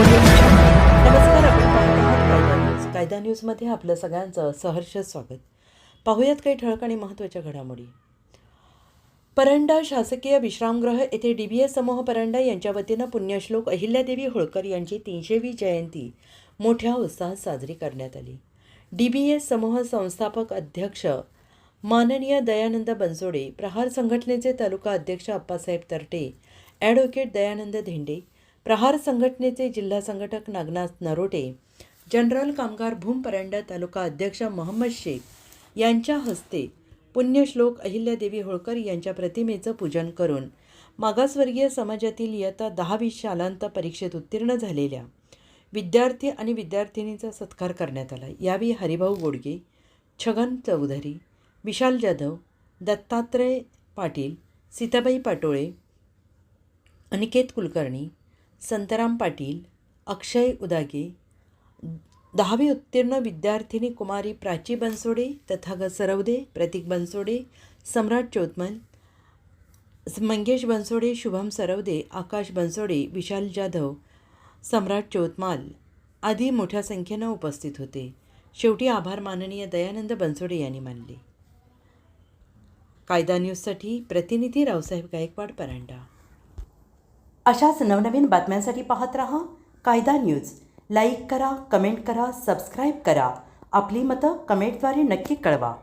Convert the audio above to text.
नमस्कार कायदा न्यूजमध्ये आपलं सगळ्यांचं सहर्ष स्वागत. पाहूयात काही ठळक आणि महत्त्वाच्या घडामोडी. परंडा शासकीय विश्रामगृह येथे डी बी एस समूह परंडा यांच्या वतीनं पुण्यश्लोक अहिल्यादेवी होळकर यांची तीनशेवी जयंती मोठ्या उत्साहात साजरी करण्यात आली. डी बी एस समूह संस्थापक अध्यक्ष माननीय दयानंद बनसोडे प्रहार संघटनेचे तालुका अध्यक्ष अप्पासाहेब तरटे ॲडव्होकेट दयानंद धेंडे प्रहार संघटनेचे जिल्हा संघटक नागनाथ नरोटे जनरल कामगार भूम परंडा तालुका अध्यक्ष मोहम्मद शेख यांच्या हस्ते पुण्यश्लोक अहिल्यादेवी होळकर यांच्या प्रतिमेचं पूजन करून मागासवर्गीय समाजातील इयत्ता दहावी शालांत परीक्षेत उत्तीर्ण झालेल्या विद्यार्थी आणि विद्यार्थिनीचा सत्कार करण्यात आला. यावेळी हरिभाऊ गोडगे छगन चौधरी विशाल जाधव दत्तात्रय पाटील सीताबाई पाटोळे अनिकेत कुलकर्णी संतराम पाटील अक्षय उदागे दहावी उत्तीर्ण विद्यार्थिनी कुमारी प्राची बनसोडे तथागत सरवदे प्रतीक बनसोडे सम्राट चौतमल मंगेश बनसोडे शुभम सरवदे आकाश बनसोडे विशाल जाधव सम्राट चोतमाल आदी मोठ्या संख्येनं उपस्थित होते. शेवटी आभार माननीय दयानंद बनसोडे यांनी मानले. कायदा न्यूजसाठी प्रतिनिधी रावसाहेब गायकवाड परांडा. अशाच नवनवीन बातम्यांसाठी पाहत रहा कायदा न्यूज. लाईक करा कमेंट करा सबस्क्राईब करा. आपली मतं कमेंटद्वारे नक्की कळवा.